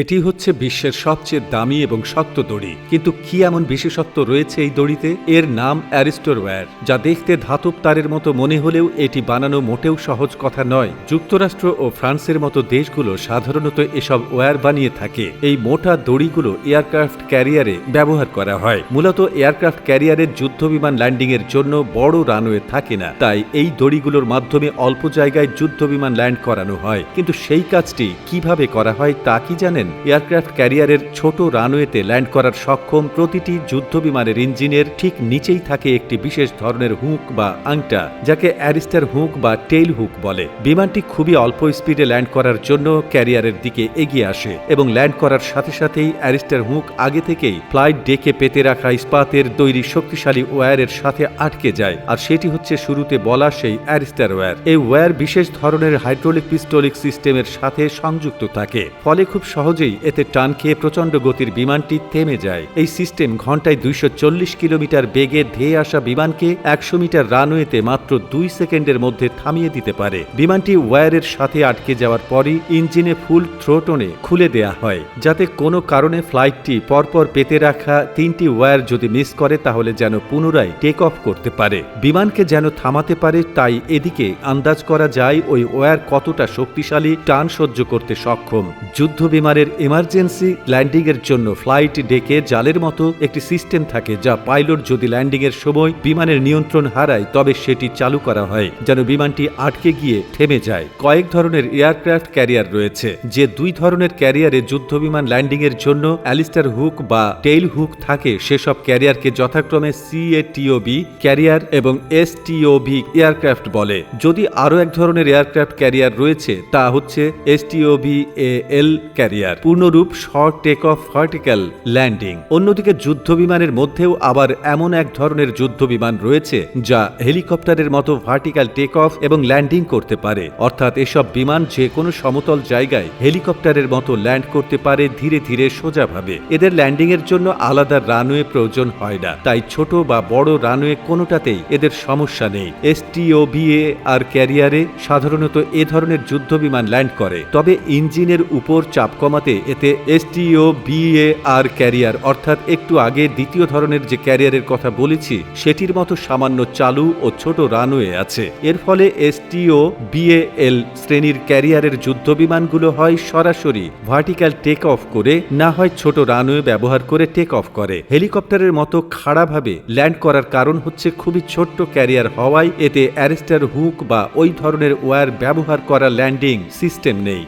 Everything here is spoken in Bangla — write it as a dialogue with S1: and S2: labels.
S1: এটি হচ্ছে বিশ্বের সবচেয়ে দামি এবং শক্ত দড়ি। কিন্তু কি এমন বিশেষত্ব রয়েছে এই দড়িতে? এর নাম অ্যারিস্টোরওয়্যার, যা দেখতে ধাতব তারের মতো মনে হলেও এটি বানানো মোটেও সহজ কথা নয়। যুক্তরাষ্ট্র ও ফ্রান্সের মতো দেশগুলো সাধারণত এসব ওয়্যার বানিয়ে থাকে। এই মোটা দড়িগুলো এয়ারক্রাফট ক্যারিয়ারে ব্যবহার করা হয়। মূলত এয়ারক্রাফট ক্যারিয়ারের যুদ্ধ যুদ্ধবিমান ল্যান্ডিংয়ের জন্য বড় রানওয়ে থাকে না। তাই এই দড়িগুলোর মাধ্যমে অল্প জায়গায় যুদ্ধবিমান ল্যান্ড করানো হয়। কিন্তু সেই কাজটি কীভাবে করা হয় তা কি জানেন? এয়ারক্রাফট ক্যারিয়ারের ছোট রানওয়েতে ল্যান্ড করার সক্ষম প্রতিটি যুদ্ধবিমানের ইঞ্জিনের ঠিক নিচেই থাকে একটি বিশেষ ধরনের হুক বা আংটা, যাকে অ্যারিস্টার হুক বা টেইল হুক বলে। বিমানটি খুবই অল্প স্পিডে ল্যান্ড করার জন্য ক্যারিয়ারের দিকে এগিয়ে আসে এবং ল্যান্ড করার সাথে সাথেই অ্যারিস্টার হুক আগে থেকেই ফ্লাইট ডেকে পেতে রাখা ইস্পাতের তৈরি শক্তিশালী ওয়্যারের সাথে আটকে যায়, আর সেটি হচ্ছে শুরুতে বলা সেই অ্যারিস্টার ওয়্যার। এই ওয়্যার বিশেষ ধরনের হাইড্রোলিক পিস্টোলিক সিস্টেমের সাথে সংযুক্ত থাকে, ফলে খুব সহজেই এতে টান খেয়ে প্রচণ্ড গতির বিমানটি থেমে যায়। এই সিস্টেম ঘন্টায় দুইশো চল্লিশ কিলোমিটার বেগে ধেয়ে আসা বিমানকে একশো মিটার রানওয়েতে মাত্র দুই সেকেন্ডের মধ্যে থামিয়ে দিতে পারে। বিমানটি ওয়্যারের সাথে আটকে যাওয়ার পরই ইঞ্জিনে ফুল থ্রোটনে খুলে দেয়া হয়। যাতে কোনো কারণে ফ্লাইটটি পরপর পেতে রাখা তিনটি ওয়্যার যদি মিস করে, তাহলে যেন পুনরায় টেক অফ করতে পারে। বিমানকে যেন থামাতে পারে, তাই এদিকে আন্দাজ করা যায় ওই ওয়্যার কতটা শক্তিশালী, টান সহ্য করতে সক্ষম। যুদ্ধ বিমানের এমার্জেন্সি ল্যান্ডিংয়ের জন্য ফ্লাইট ডেকে জালের মতো একটি সিস্টেম থাকে যা পাইলট যদি ল্যান্ডিংয়ের সময় বিমানের নিয়ন্ত্রণ হারায়, তবে সেটি চালু করা হয়, যেন বিমানটি আটকে গিয়ে থেমে যায়। কয়েক ধরনের এয়ারক্রাফট ক্যারিয়ার রয়েছে, যে দুই ধরনের ক্যারিয়ারে যুদ্ধবিমান ল্যান্ডিংয়ের জন্য অ্যালিস্টার হুক বা টেইল হুক থাকে। সেসব ক্যারিয়ারকে যথাক্রমে সিএটিওবি ক্যারিয়ার এবং এসটিওভি এয়ারক্রাফট বলে। যদি আরও এক ধরনের এয়ারক্রাফট ক্যারিয়ার রয়েছে, তা হচ্ছে এসটিওভি এ এল ক্যারিয়ার পূর্ণরূপ short take off vertical landing অন্যদিকে যুদ্ধ বিমানের মধ্যেও আবার এমন এক ধরনের যুদ্ধ বিমান রয়েছে, যা হেলিকপ্টারের মতো ভার্টিক্যাল টেক অফ এবং ল্যান্ডিং করতে পারে। অর্থাৎ এসব বিমান যে কোনো সমতল জায়গায় হেলিকপ্টারের মতো ল্যান্ড করতে পারে ধীরে ধীরে সোজাভাবে। এদের ল্যান্ডিং এর জন্য আলাদা রানওয়ে প্রয়োজন হয় না। তাই ছোট বা বড় রানওয়ে কোনোটাতেই এদের সমস্যা নেই। এসটিওবিএ আর ক্যারিয়ারে সাধারণত এ ধরনের যুদ্ধ বিমান ল্যান্ড করে। তবে ইঞ্জিনের উপর চাপ কমাতে এতে এসটিও বিএ আর ক্যারিয়ার, অর্থাৎ একটু আগে দ্বিতীয় ধরনের যে ক্যারিয়ারের কথা বলেছি, সেটির মতো সামান্য চালু ও ছোট রানওয়ে আছে। এর ফলে এসটিও বিএএল শ্রেণির ক্যারিয়ারের যুদ্ধ বিমানগুলো হয় সরাসরি ভার্টিক্যাল টেক অফ করে, না হয় ছোট রানওয়ে ব্যবহার করে টেক অফ করে। হেলিকপ্টারের মতো খাড়াভাবে ল্যান্ড করার কারণ হচ্ছে খুবই ছোট্ট ক্যারিয়ার হওয়ায়, এতে অ্যারেস্টার হুক বা ওই ধরনের ওয়্যার ব্যবহার করা ল্যান্ডিং সিস্টেম নেই।